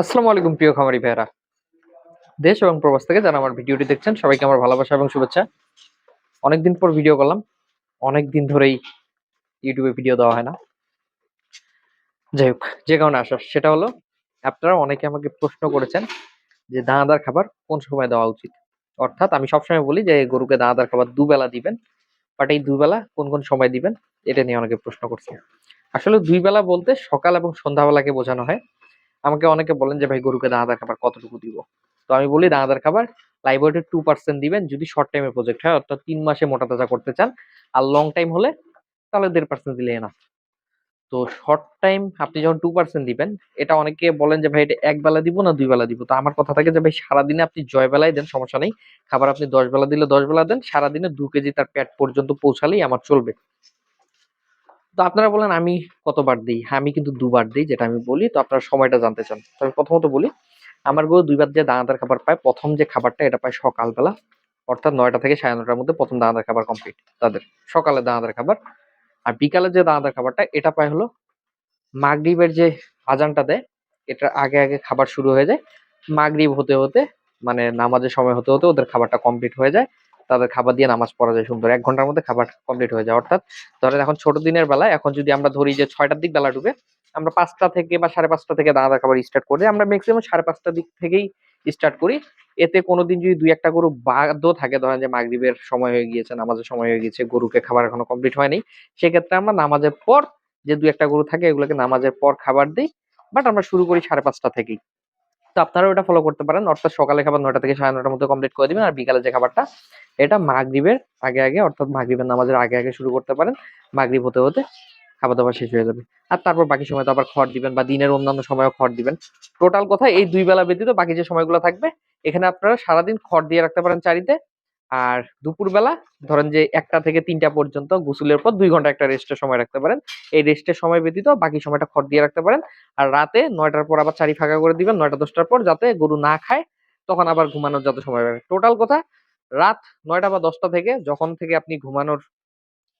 আসসালামু আলাইকুম, প্রিয় খামারি ভাইয়েরা। দেশ এবং প্রবাস থেকে যারা আমার ভিডিওটি দেখছেন, সবাইকে আমার ভালোবাসা এবং শুভেচ্ছা। অনেকদিন পর ভিডিও করলাম। অনেক দিন ধরেই ইউটিউবে ভিডিও দেওয়া হয় না। যাই হোক, যে কারণে আসা, সেটা হলো, আপনারা অনেকে আমাকে প্রশ্ন করেছেন যে দানাদার খাবার কোন সময় দেওয়া উচিত? অর্থাৎ আমি সবসময় বলি যে গরুকে দানাদার খাবার দুবেলা দিবেন, বাট এই দুবেলা কোন কোন সময় দিবেন, এটা নিয়ে অনেকে প্রশ্ন করছে। আসলে দুই বেলা বলতে সকাল এবং সন্ধ্যাবেলাকে বোঝানো হয়। আমাকে অনেকে বলেন যে, ভাই, গরুকে দানাদার খাবার কতটুকু দিব? তো আমি বলি, দানাদার খাবার লাইভওয়েটের টু পার্সেন্ট দিবেন। যদি শর্ট টাইমে প্রজেক্ট হয়, অর্থাৎ তিন মাসে মোটা তাজা করতে চান আর লং টাইম হলে, তাহলে দেড় পার্সেন্ট দিলে না। তো শর্ট টাইম আপনি যখন টু পার্সেন্ট দিবেন, এটা অনেকে বলেন যে, ভাই, এটা এক বেলা দিব না দুই বেলা দিব? তো আমার কথা থাকে যে, ভাই, সারাদিনে আপনি জয় বেলায় দেন, সমস্যা নেই। খাবার আপনি দশ বেলা দিলে দশ বেলা দেন, সারাদিনে দু কেজি তার পেট পর্যন্ত পৌঁছালেই আমার চলবে। তো আপনারা বলেন, আমি কতবার দিই? হ্যাঁ আমি কিন্তু দুবার দিই, যেটা আমি বলি। তো আপনারা সময়টা জানতে চান। তো আমি প্রথমত বলি, আমার গরু দুইবার যে দানাদার খাবার পায়, প্রথম যে খাবারটা, এটা পায় সকালবেলা, অর্থাৎ নয়টা থেকে সাড়ে নটার মধ্যে প্রথম দানাদার খাবার কমপ্লিট তাদের। সকালে দানাদার খাবার। আর বিকালে যে দানাদার খাবারটা, এটা পায় হলো, মাগরিবের যে আজানটা দেয়, এটা আগে আগে খাবার শুরু হয়ে যায়। মাগরিব হতে হতে মানে নামাজের সময় হতে হতে ওদের খাবারটা কমপ্লিট হয়ে যায়। তাদের খাবার দিয়ে নামাজ পড়া যায় সুন্দর। এক ঘণ্টার মধ্যে খাবার কমপ্লিট হয়ে যায়। অর্থাৎ ধরেন এখন ছোট দিনের বেলা এখন যদি আমরা ধরি যে ছয়টার দিক বেলা ডুবে আমরা পাঁচটা থেকে বা সাড়ে পাঁচটা থেকে দানাদার খাবার স্টার্ট করি আমরা ম্যাক্সিমাম সাড়ে পাঁচটা দিক থেকেই স্টার্ট করি। এতে কোনোদিন যদি দুই একটা গরু বাধ্য থাকে, ধরেন যে মাগরিবের সময় হয়ে গিয়েছে, নামাজের সময় হয়ে গিয়েছে, গরুকে খাবার এখনও কমপ্লিট হয়নি, সেক্ষেত্রে আমরা নামাজের পর যে দুই একটা গরু থাকে, এগুলোকে নামাজের পর খাবার দিই। বাট আমরা শুরু করি সাড়ে পাঁচটা থেকেই। আপনারা ওটা ফলো করতে পারেন। অর্থাৎ সকালে খাবার নয়টা থেকে সাড়ে নটার মধ্যে কমপ্লিট করে দিবেন, আর বিকালে যে খাবারটা, এটা মাগরিবের আগে আগে, অর্থাৎ মাগরিবের নামাজের আগে আগে শুরু করতে পারেন। মাগরিব হতে হতে খাবার দাবার শেষ হয়ে যাবে। আর তারপর বাকি সময় তো আবার খড় দিবেন বা দিনের অন্যান্য সময়ও খড় দিবেন। টোটাল কথা, এই দুই বেলা ব্যতীত বাকি যে সময়গুলো থাকবে, এখানে আপনারা সারাদিন খড় দিয়ে রাখতে পারেন চারিতে। আর দুপুরবেলা ধরেন যে একটা থেকে তিনটা পর্যন্ত গোসলের পর দুই ঘণ্টা একটা রেস্টের সময় রাখতে পারেন। এই রেস্টের সময় ব্যতীত বাকি সময়টা খড় দিয়ে রাখতে পারেন। আর রাতে নয়টার পর আবার চারি ফাঁকা করে দিবেন, নয়টা দশটার পর যাতে গরু না খায়, তখন আবার ঘুমানোর যাতে সময় পাবে টোটাল কথা, রাত নয়টা বা দশটা থেকে যখন থেকে আপনি ঘুমানোর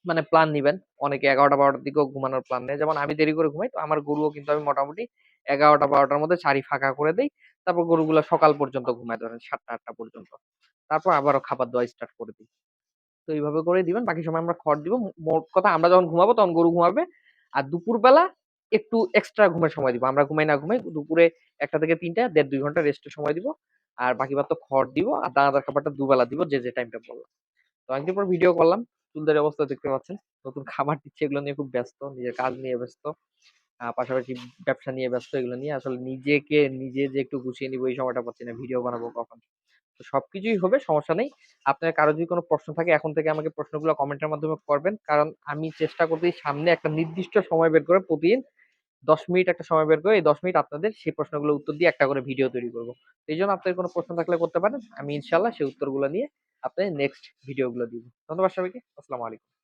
মানে প্ল্যান নিবেন, অনেকে এগারোটা বারোটার দিকেও ঘুমানোর প্ল্যান নেয়। যেমন আমি দেরি করে ঘুমাই, তো আমার গরুও কিন্তু আমি মোটামুটি এগারোটা বারোটার মধ্যে চারি ফাঁকা করে দিই। তারপর গরুগুলো সকাল পর্যন্ত ঘুমায় ধরেন সাতটা, আটটা পর্যন্ত। তারপর আবারও খাবার দেওয়া স্টার্ট করে দিই। তো এইভাবে করে দিবেন। বাকি সময় আমরা খড় দিব। মোট কথা আমরা যখন ঘুমাবো তখন গরু ঘুমাবে। আর দুপুরবেলা একটু এক্সট্রা ঘুমের সময় দিব। আমরা ঘুমাই না ঘুমাই, দুপুরে একটা থেকে তিনটা, দেড় দুই ঘণ্টা রেস্টের সময় দিব। আর বাকি বার তো খড় দিব। আর দানাদার খাবারটা দুবেলা দিব, যে যে টাইমটা বললাম। তো অনেকদিন পর ভিডিও করলাম। চুলদের অবস্থা দেখতে পাচ্ছেন। নতুন খাবার দিচ্ছে। এগুলো নিয়ে খুব ব্যস্ত। নিজের কাজ নিয়ে ব্যস্ত। পাশাপাশি ব্যবসা নিয়ে ব্যস্ত। এগুলো নিয়ে আসলে নিজেকে, নিজে যে একটু গুছিয়ে নিবো, এই সময়টা পাচ্ছি না। ভিডিও বানাবো কখন? তো সবকিছুই হবে, সমস্যা নেই। আপনার কারও যদি কোনো প্রশ্ন থাকে, এখন থেকে আমাকে প্রশ্নগুলো কমেন্টের মাধ্যমে করবেন। কারণ আমি চেষ্টা করতেই সামনে একটা নির্দিষ্ট সময় বের করে প্রতিদিন দশ মিনিট একটা সময় বের করে এই দশ মিনিট আপনাদের সেই প্রশ্নগুলো উত্তর দিয়ে একটা করে ভিডিও তৈরি করব। এই জন্য আপনাদের কোনো প্রশ্ন থাকলে করতে পারেন। আমি ইনশাল্লাহ সেই উত্তরগুলো নিয়ে আপনাদের নেক্সট ভিডিওগুলো দিব। ধন্যবাদ সবাইকে। আসসালামু আলাইকুম।